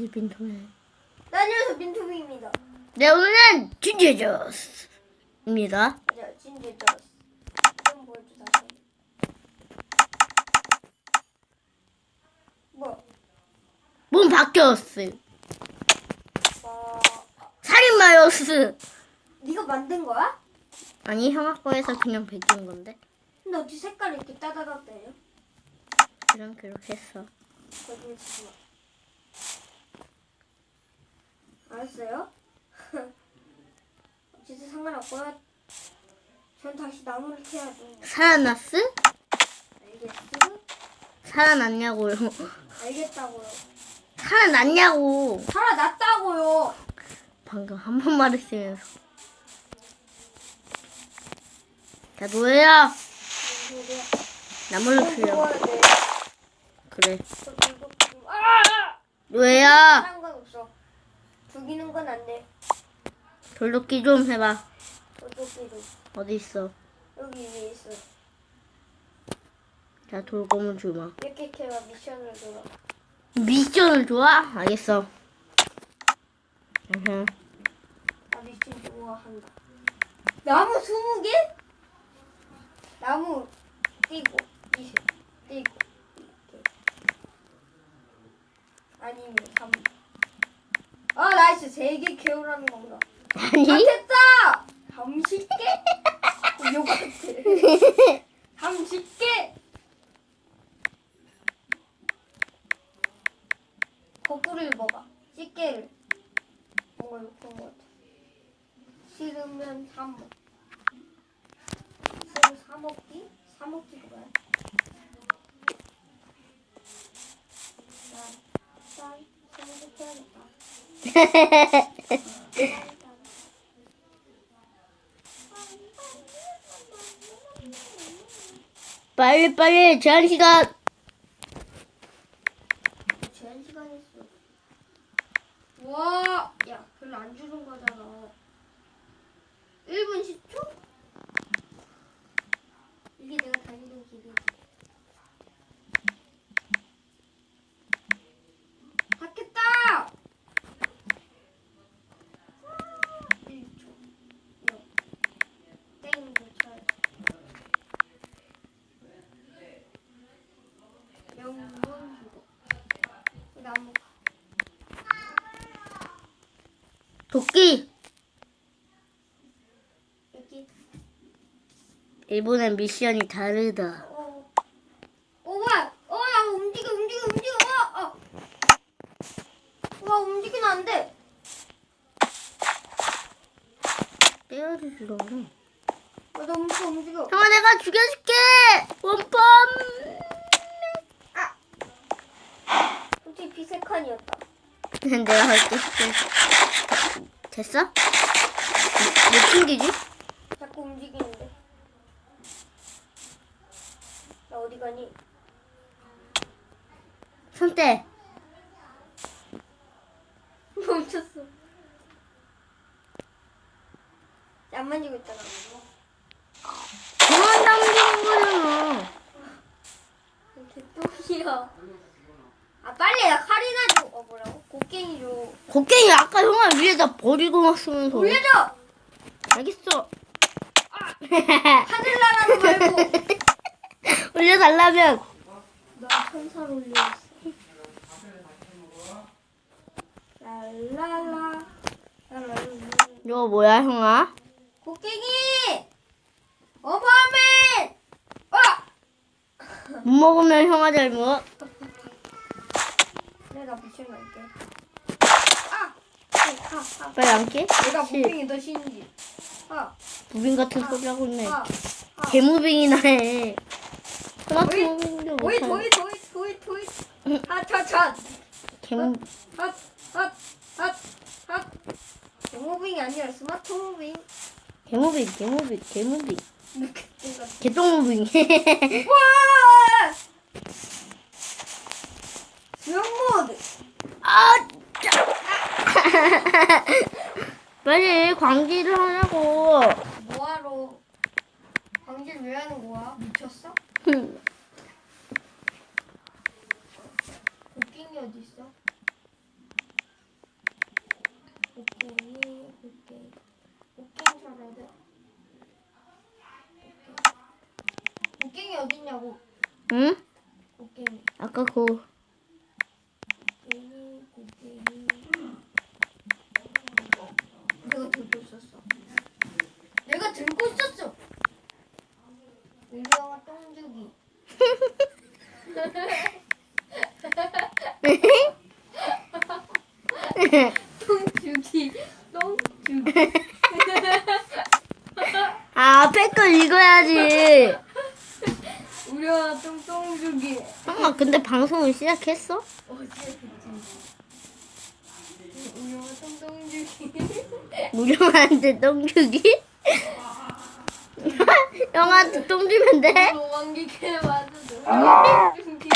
다시 빈통해. 안녕하세요 민투비입니다. 네, 오늘은 진주저스입니다. 맞아 진짜 저. 좀 보여줘 다시. 뭐? 몸 바뀌었어. 어. 살인마요스. 네가 만든 거야? 아니, 형아 거에서 그냥 베낀 건데. 근데 어떻게 색깔이 이렇게 따다닥대요? 그냥 그렇게 했어. 거짓말 치지 마. 알았어요? 어쨌든 상관없고요. 전 다시 나무를 캐야죠. 살아났어? 알겠어? 살아났냐고요. 알겠다고요. 살아났냐고. 살아났다고요. 방금 한 번 말했으면서. 자, 노예야. 소리야? 나무를. 그래. 저 지금- 아! 노예야. 상관없어. 죽이는 건 안 돼. 돌도끼 좀 해봐. 저쪽기도 어디 있어? 여기 위에 있어. 자, 돌검은 주마. 이렇게 캐봐 미션을 들어. 미션을 좋아? 알겠어. 으흠. 나 미션 좋아한다. 나무 20개? 나무 띄고 20 띄고 이렇게. 아니면 3. 아 나이스 3개 캐오라는 건가? 아니? 아 됐다! 30개? 요거 같아. 30개! 거꾸로 읽어봐. 집게를. 뭔가 이렇게 같아. 싫으면 3억. 싫으면 3억기? 3억기가 뭐야? 난, 난, 생각해야겠다. 빨리 빨리 제한 시간. 제한 시간 있어. 와, 야, 별로 안 주는 거잖아. 1분 10초? 이게 내가 다니는 길이지. 닫겠다! 1초. 0. 땡, 도착. 영문 주고. 나무. 도끼. 여기. 일본의 미션이 다르다. 어. 어, 와! 어, 야, 움직여, 움직여, 움직여! 어, 어. 와, 움직이면 안 돼! 때려주려고. 어, 나 움직여, 움직여. 형아 내가 죽여줄게. 원펌. 솔직히 비세칸이었다. 내가 할게. 됐어? 몇 튕기지? 자꾸 움직이는데. 나 어디 가니? 손대. 멈췄어. 안 만지고 있잖아. 그만 당기는 거잖아. 개똥이야. 아, 빨리 나 칼이나 줘. 어, 뭐라고? 곡괭이 줘. 곡괭이 아까 형아 위에다 버리고 왔으면서. 올려줘! 알겠어. 하늘 나라는 말고. 올려달라면. 나 천사로 올려줬어. 랄랄라. 랄랄라. 이거 뭐야 형아? 곡괭이! 어머맨! 어! 못 먹으면 형아 잘못. 미션 갈게. 빨리 앉게. 내가 실. 무빙이 더 신기. 아, 무빙 같은 소리 하고 있네. 아, 아. 개무빙이나 해. 스마트 어이, 무빙도 도이, 못해. 도이, 도이, 도이, 도이. 아, 차, 차. 개무 핫, 핫, 핫, 핫. 무빙이 아니라 스마트 무빙. 개무빙 개무빙 개무빙 이렇게 생각. 개똥 무빙. 와! 수영 모드. 아, 짜. 빨리 광기를 하라고. 뭐하러? 광질 왜 하는 거야? 미쳤어? 흠. 곡괭이 어디 있어? 곡괭이, 곡괭이. 곡괭이 찾아야 돼. 곡괭이 어딨냐고. 응? 곡괭이. 아까 그 곡괭이, 곡괭이. 내가 들고 있었어. 내가 들고 있었어. 의리와 똥주기. 똥주기. 똥주기. 아, 앞에 거 읽어야지. 우리와 똥똥주기. 엄마, 근데 방송을 시작했어? 어제 그치. 우리와 똥똥주기. 우령한테 똥 주기? 형한테 똥 주면 돼? 로망기게 맞아줘. 똥주기.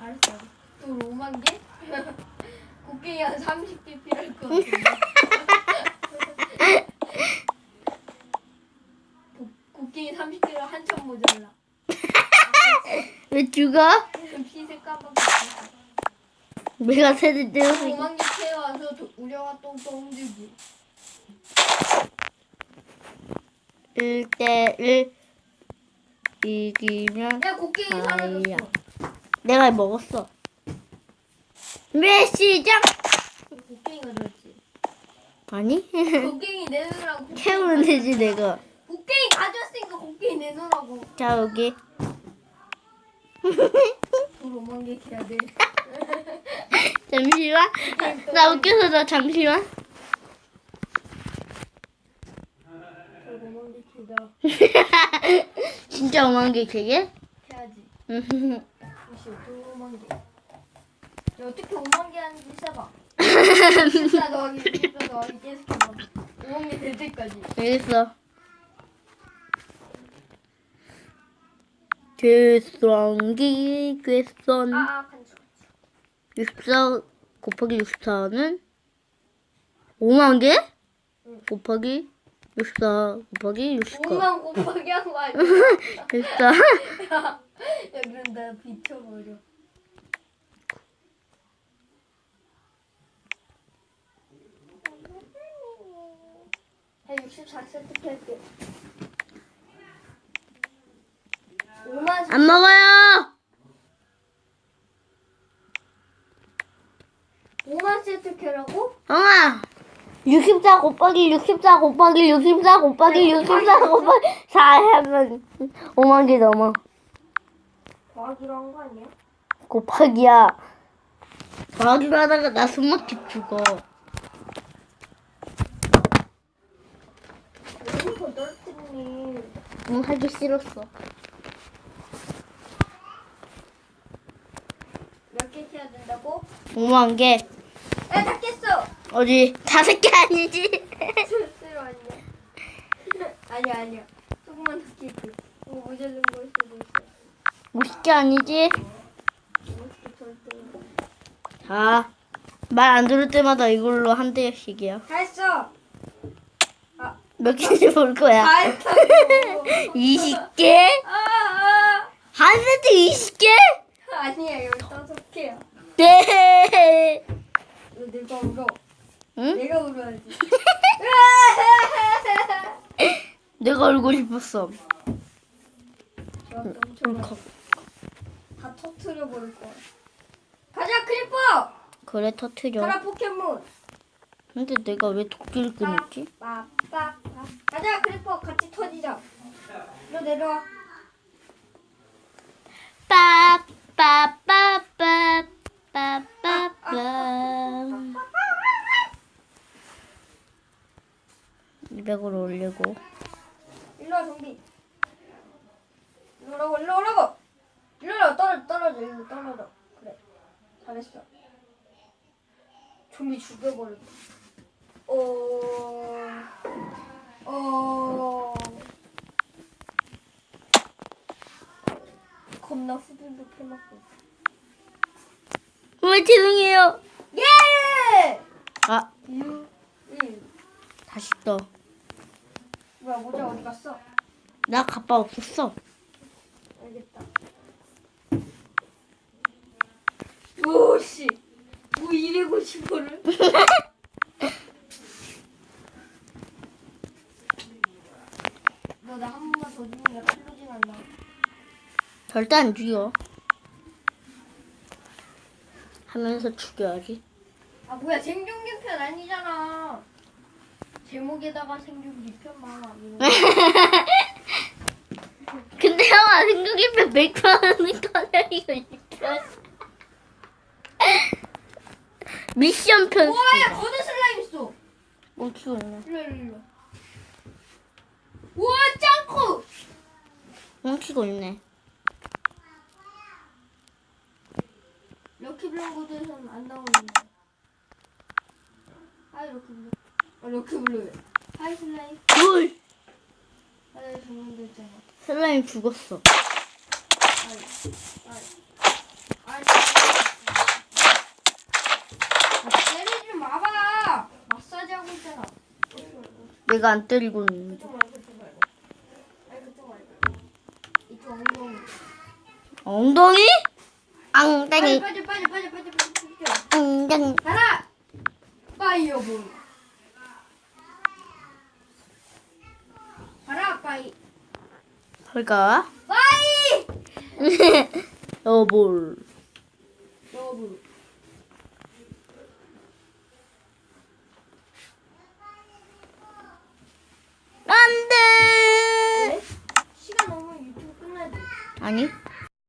알았어. 또 로망개? 곡괭이 한 30개 필요할 것 같은데. 곡- 곡괭이 30개로 한참 모자라. 왜 죽어? 피색 깜빡 했어. 내가 세대 때려서 로망개 캐와서 도- 우려와 똥똥 주기. 1대1 이기면 야 곡괭이 아이야. 사라졌어. 내가 먹었어. 왜 시작? 곡괭이가 들었지. 아니? 곡괭이 내놓으라고. 곡괭이 채우면 되지 내가. 곡괭이 가져왔으니까 곡괭이 내놓으라고. 자 여기. 로망개 캐야 돼. 잠시만. 나 웃겨서 나 잠시만. 로망개. 진짜 오만 개 되게? 캐야지. 음. 역시 또 로망개. 야, 어떻게 5만 개 하는지 세봐. 14 더하기 14 더하기 계속 해봐. 5만 개 될 때까지. 아, 아, 간주. 64 곱하기 64는 5만 개? 응. 곱하기 64 곱하기 69 5만 곱하기 한거 아니야? 64 야, 야, 그럼 나 비춰버려. 한 64cm 캘게. 5만 안 먹어요 5만 세트 캐라고? 엉아 64 곱하기 64 곱하기 64 곱하기 64 곱하기 4 하면 5만 개 넘어 더하기로 한거 아니야? 곱하기야 더하기로 하다가 나 숨막히 죽어 여기서 떨어뜨리니 응 하기 싫었어 몇개 캐야 된다고? 5만 개 야, 다 깼어! 어디 다섯 개 아니지 실수로 아니야. 아니야, 아니야. 조금만 더 깰게. 이거 모자른 걸 수도 있어. 50개 아니지 절대. 자 말 안 들을 때마다 이걸로 한 대씩이야 다 했어! 몇 개인지 볼 거야 다 했다고! 20개? 아, 아! 한 세트 20개? 아니야, 열다섯 개야. 네 내가 울어. 응? 내가 울어야지. 내가 울고 싶었어 저 엄청 다 터트려 버릴 거야. 가자, 크리퍼! 그래 터트려 가라, 포켓몬! 근데 내가 왜 도끼를 끊었지? 가자, 크리퍼! 같이 터지자. 너 내려와. 빠빠빠빠빠빠빠 200으로 올리고 일로 와, 좀비. 일로 오라고, 일로 오라고! 일로 오라고, 떨어져, 떨어져, 일로 떨어져. 그래. 잘했어. 좀비 죽여버려. 어, 어. 겁나 후들도 패맞고. 왜 죄송해요 예! 아 6, 1. 다시 떠 뭐야, 모자 어디 갔어? 나 가빠 없었어 알겠다. 오씨. 뭐 250원을? 너 나 한 번만 더 죽이면 클로징 한다. 절대 안 죽여. 하면서 죽여야지. 아 뭐야 생존기 편 아니잖아. 제목에다가 생존기 편만 아니고. 근데 형아 생각이면 100%는 거야 이거 진짜. 미션 편. 와야 거대 슬라임 있어. 멈추고 있네. 일로 일로 일로. 우와 짱코. 멈추고 있네. 럭키블럭고드에서는 안 나오는데. 하이 럭키블럭. 어 럭키블럭. 하이 슬라임. 물. 하이 정면됐잖아. 슬라임 죽었어. 하이. 하이. 아, 때리지 마봐. 마사지 하고 있잖아. 내가 안 때리고 있는데. 그쪽 말고 그쪽 말고. 아니 그쪽 말고. 이쪽 엉덩이. 엉덩이? 빠져 엉덩이. 빠져 빠져 빠져 빠져 빠져. 엉덩이. 가라. 파이어볼. 가라 파이. 볼까? 파이. 어볼.